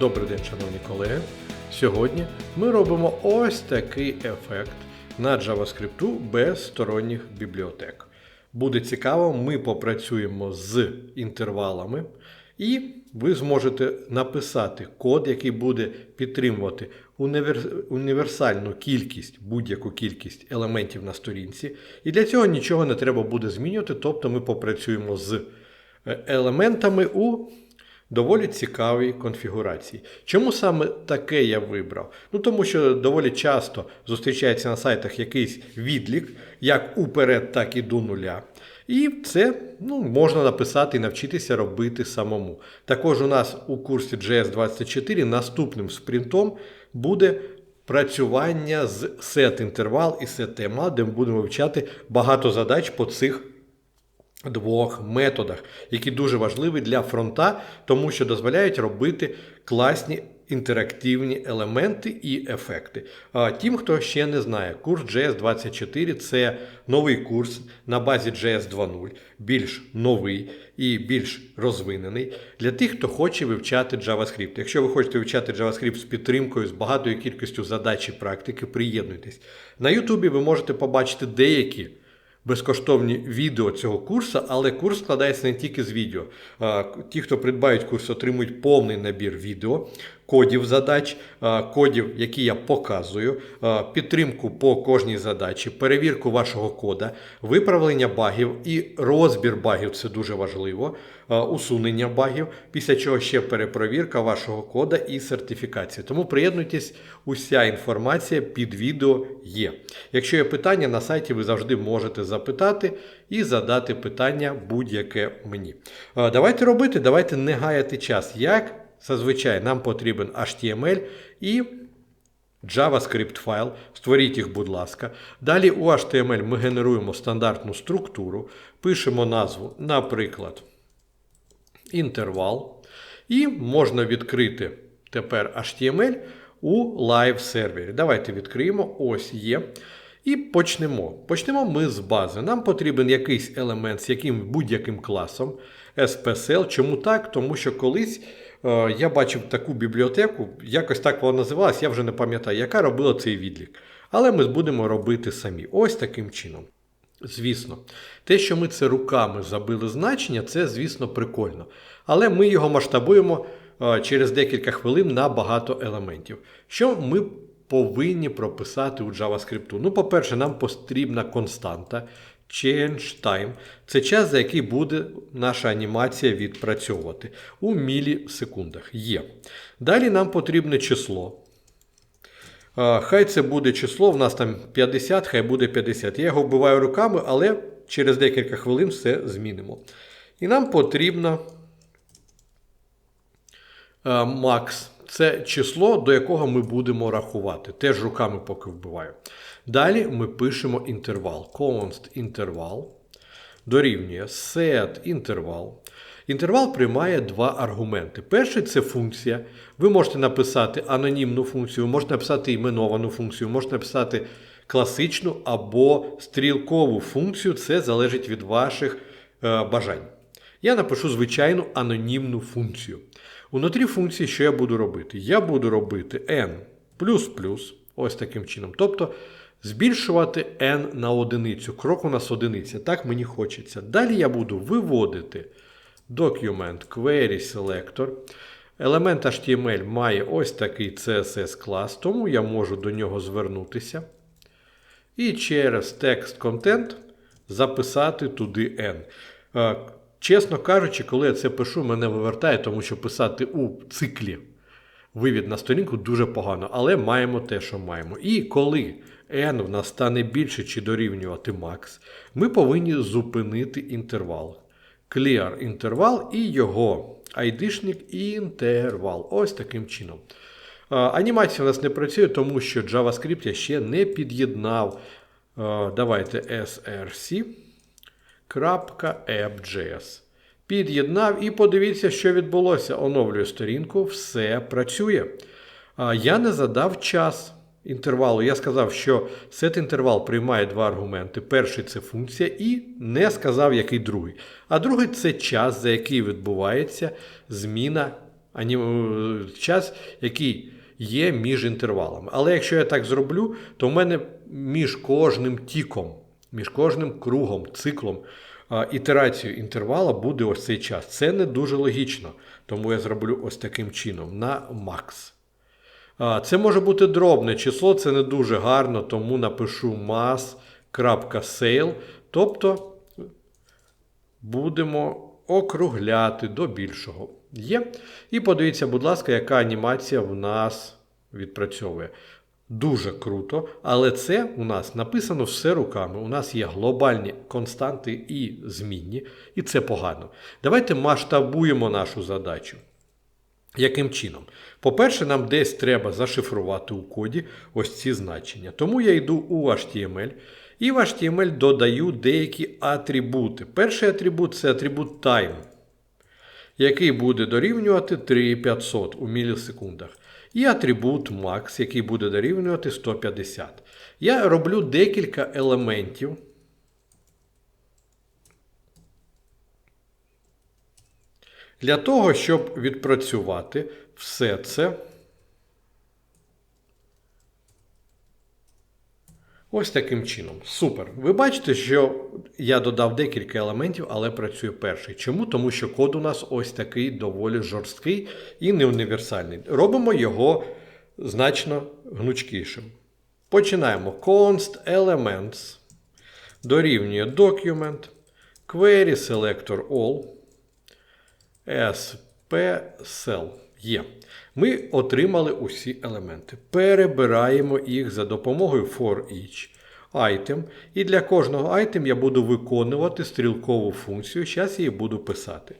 Добрий день, шановні колеги. Сьогодні ми робимо ось такий ефект на JavaScript без сторонніх бібліотек. Буде цікаво, ми попрацюємо з інтервалами, і ви зможете написати код, який буде підтримувати універсальну кількість, будь-яку кількість елементів на сторінці. І для цього нічого не треба буде змінювати, тобто ми попрацюємо з е, елементами у доволі цікавій конфігурації. Чому саме таке я вибрав? Ну тому що доволі часто зустрічається на сайтах якийсь відлік, як уперед, так і до нуля. І це ну, можна написати і навчитися робити самому. Також у нас у курсі JS24 наступним спринтом буде працювання з set інтервал і set тема, де ми будемо вивчати багато задач по цих двох методах, які дуже важливі для фронта, тому що дозволяють робити класні інтерактивні елементи і ефекти. А Тим, хто ще не знає, курс JS24 це новий курс на базі JS 2.0, більш новий і більш розвинений для тих, хто хоче вивчати JavaScript. Якщо ви хочете вивчати JavaScript з підтримкою, з багатою кількістю задач і практики, приєднуйтесь. На YouTube ви можете побачити деякі безкоштовні відео цього курсу, але курс складається не тільки з відео. Ті, хто придбають курс, отримують повний набір відео, кодів задач, кодів, які я показую, підтримку по кожній задачі, перевірку вашого кода, виправлення багів і розбір багів це дуже важливо, усунення багів, після чого ще перепровірка вашого кода і сертифікація. Тому приєднуйтесь, уся інформація під відео є. Якщо є питання, на сайті ви завжди можете запитати і задати питання будь-яке мені. Давайте робити, давайте не гаяти час. Як зазвичай нам потрібен HTML і JavaScript файл. Створіть їх, будь ласка. Далі у HTML ми генеруємо стандартну структуру, пишемо назву, наприклад, інтервал. І можна відкрити тепер HTML у live сервері. Давайте відкриємо. Ось є. І почнемо. Почнемо ми з бази. Нам потрібен якийсь елемент з яким будь-яким класом SPSL. Чому так? Тому що колись я бачив таку бібліотеку, якось так вона називалась, я вже не пам'ятаю, яка робила цей відлік. Але ми будемо робити самі. Ось таким чином. Звісно, те, що ми це руками забили значення, це, звісно, прикольно. Але ми його масштабуємо е, через декілька хвилин на багато елементів. Що ми повинні прописати у JavaScript? Ну, по-перше, нам потрібна константа change time. Це час, за який буде наша анімація відпрацьовувати у мілісекундах. Є. Далі нам потрібне число. Хай це буде число, в нас там 50, хай буде 50. Я його вбиваю руками, але через декілька хвилин все змінимо. І нам потрібно max. Це число, до якого ми будемо рахувати. Теж руками поки вбиваю. Далі ми пишемо інтервал. Const інтервал дорівнює set інтервал. Інтервал приймає два аргументи. Перший це функція. Ви можете написати анонімну функцію, можете написати іменовану функцію, можете написати класичну або стрілкову функцію. Це залежить від ваших е, бажань. Я напишу звичайну анонімну функцію. Унутрі функції, що я буду робити? Я буду робити n ось таким чином. Тобто збільшувати n на одиницю. Крок у нас одиниця. Так мені хочеться. Далі я буду виводити document query selector. Елемент HTML має ось такий CSS клас, тому я можу до нього звернутися. І через text content записати туди n. Е, Чесно кажучи, коли я це пишу, мене вивертає, тому що писати у циклі вивід на сторінку дуже погано, але маємо те, що маємо. І коли n в нас стане більше чи дорівнювати max, ми повинні зупинити інтервал. Clear інтервал і його айдишник інтервал. Ось таким чином. Анімація у нас не працює, тому що JavaScript я ще не під'єднав. Давайте src app.js. Під'єднав і подивіться, що відбулося. Оновлюю сторінку, все працює. Я не задав час інтервалу. Я сказав, що set інтервал приймає два аргументи. Перший це функція, і не сказав, який другий. А другий це час, за який відбувається зміна е, час, який є між інтервалами. Але якщо я так зроблю, то в мене між кожним тіком, між кожним кругом, циклом, ітерацією інтервала буде ось цей час. Це не дуже логічно, тому я зроблю ось таким чином на макс. Це може бути дробне число, це не дуже гарно, тому напишу mass.sale. Тобто будемо округляти до більшого. Є. І подивіться, будь ласка, яка анімація в нас відпрацьовує. Дуже круто, але це у нас написано все руками. У нас є глобальні константи і змінні, і це погано. Давайте масштабуємо нашу задачу. Яким чином? По-перше, нам десь треба зашифрувати у коді ось ці значення. Тому я йду у HTML і в HTML додаю деякі атрибути. Перший атрибут це атрибут time, який буде дорівнювати 3500 у мілісекундах. І атрибут max, який буде дорівнювати 150. Я роблю декілька елементів. Для того, щоб відпрацювати все це. Ось таким чином. Супер. Ви бачите, що я додав декілька елементів, але працює перший. Чому? Тому що код у нас ось такий доволі жорсткий і не універсальний. Робимо його значно гнучкішим. Починаємо. Const elements дорівнює document, query selector all, sp cell. Є. Ми отримали усі елементи. Перебираємо їх за допомогою for each item. І для кожного item я буду виконувати стрілкову функцію. Зараз її буду писати.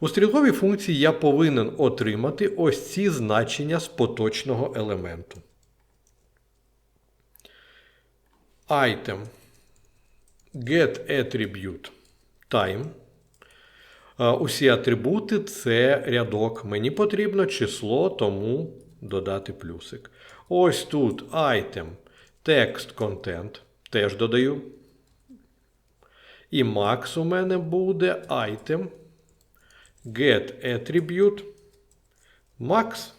У стрілковій функції я повинен отримати ось ці значення з поточного елементу. Item get attribute time. Усі атрибути це рядок. Мені потрібно число, тому додати плюсик. Ось тут item, text content теж додаю. І max у мене буде item get attribute max.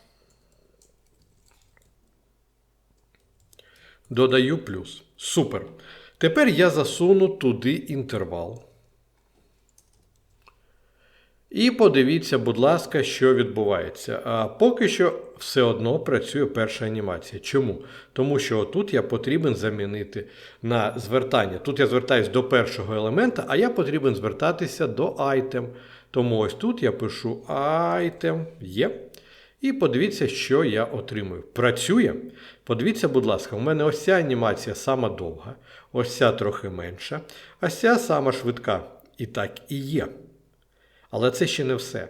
Додаю плюс. Супер. Тепер я засуну туди інтервал. І подивіться, будь ласка, що відбувається. А поки що все одно працює перша анімація. Чому? Тому що тут я потрібен замінити на звертання. Тут я звертаюся до першого елемента, а я потрібен звертатися до item. Тому ось тут я пишу item є. І подивіться, що я отримую. Працює. Подивіться, будь ласка, у мене ось ця анімація сама довга, ось ця трохи менша, а ця сама швидка. І так і є. Але це ще не все.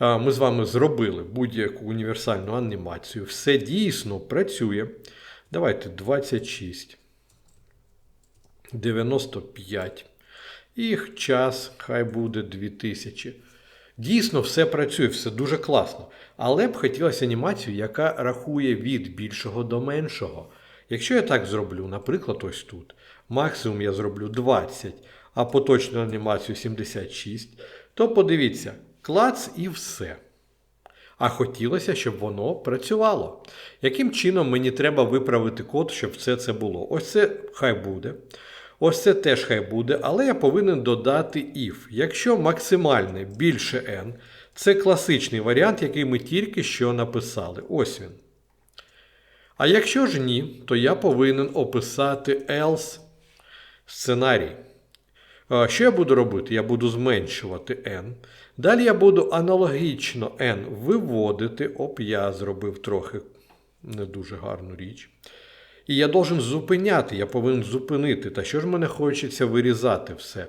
Ми з вами зробили будь-яку універсальну анімацію. Все дійсно працює. Давайте 26. 95. Їх час, хай буде 2000. Дійсно, все працює, все дуже класно. Але б хотілося анімацію, яка рахує від більшого до меншого. Якщо я так зроблю, наприклад, ось тут. Максимум я зроблю 20, а поточну анімацію 76 то подивіться, клац і все. А хотілося, щоб воно працювало. Яким чином мені треба виправити код, щоб все це було? Ось це хай буде. Ось це теж хай буде, але я повинен додати if. Якщо максимальне більше n, це класичний варіант, який ми тільки що написали. Ось він. А якщо ж ні, то я повинен описати else сценарій. Що я буду робити? Я буду зменшувати n. Далі я буду аналогічно n виводити. Оп, я зробив трохи не дуже гарну річ. І я должен зупиняти, я повинен зупинити. Та що ж мене хочеться вирізати все?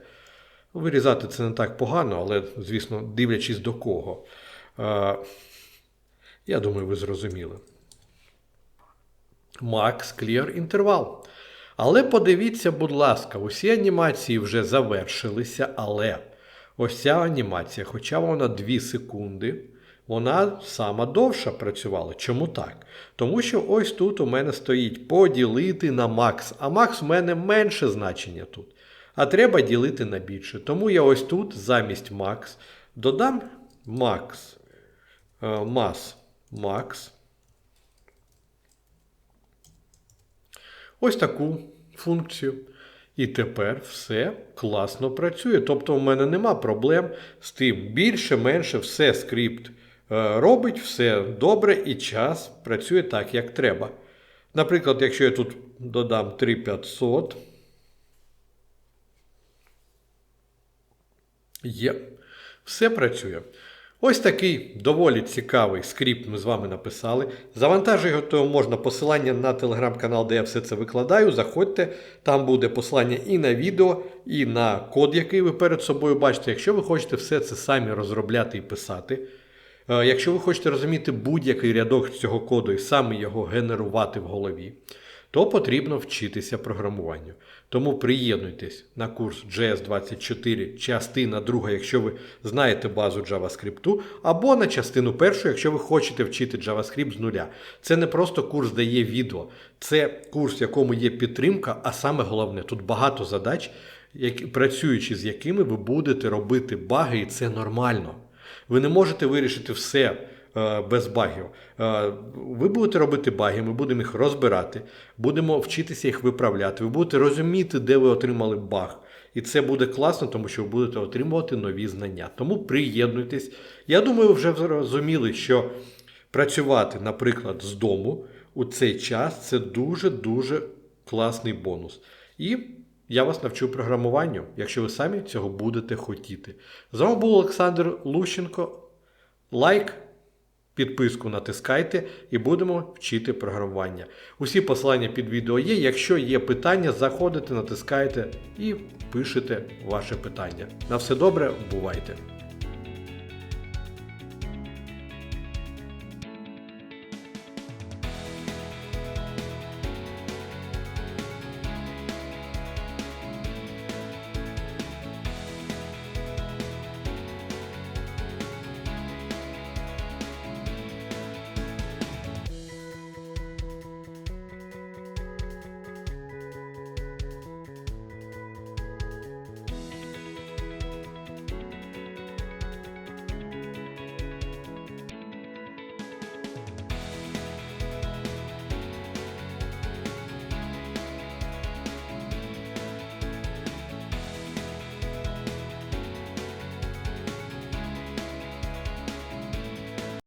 Вирізати це не так погано, але, звісно, дивлячись до кого. Я думаю, ви зрозуміли. Max Clear інтервал. Але подивіться, будь ласка, усі анімації вже завершилися, але ось ця анімація, хоча вона 2 секунди, вона сама довша працювала. Чому так? Тому що ось тут у мене стоїть поділити на макс, а макс у мене менше значення тут. А треба ділити на більше. Тому я ось тут замість макс додам макс. е, mass Ось таку функцію. І тепер все класно працює. Тобто, в мене нема проблем з тим. Більше, менше, все скрипт е, робить, все добре, і час працює так, як треба. Наприклад, якщо я тут додам 3500. Є. Все працює. Ось такий доволі цікавий скрипт ми з вами написали. Завантажувати його можна посилання на телеграм-канал, де я все це викладаю. Заходьте, там буде посилання і на відео, і на код, який ви перед собою бачите. Якщо ви хочете все це самі розробляти і писати. е, Якщо ви хочете розуміти будь-який рядок цього коду і саме його генерувати в голові, то потрібно вчитися програмуванню. Тому приєднуйтесь на курс JS24, частина 2, якщо ви знаєте базу JavaScript, або на частину першу, якщо ви хочете вчити JavaScript з нуля. Це не просто курс, де є відео, це курс, в якому є підтримка, а саме головне, тут багато задач, які, працюючи з якими ви будете робити баги, і це нормально. Ви не можете вирішити все без багів. Е, Ви будете робити баги, ми будемо їх розбирати, будемо вчитися їх виправляти. Ви будете розуміти, де ви отримали баг. І це буде класно, тому що ви будете отримувати нові знання. Тому приєднуйтесь. Я думаю, ви вже зрозуміли, що працювати, наприклад, з дому у цей час це дуже-дуже класний бонус. І я вас навчу програмуванню, якщо ви самі цього будете хотіти. З вами був Олександр Лущенко. Лайк, підписку натискайте і будемо вчити програмування. Усі посилання під відео є. Якщо є питання, заходите, натискайте і пишете ваше питання. На все добре, бувайте!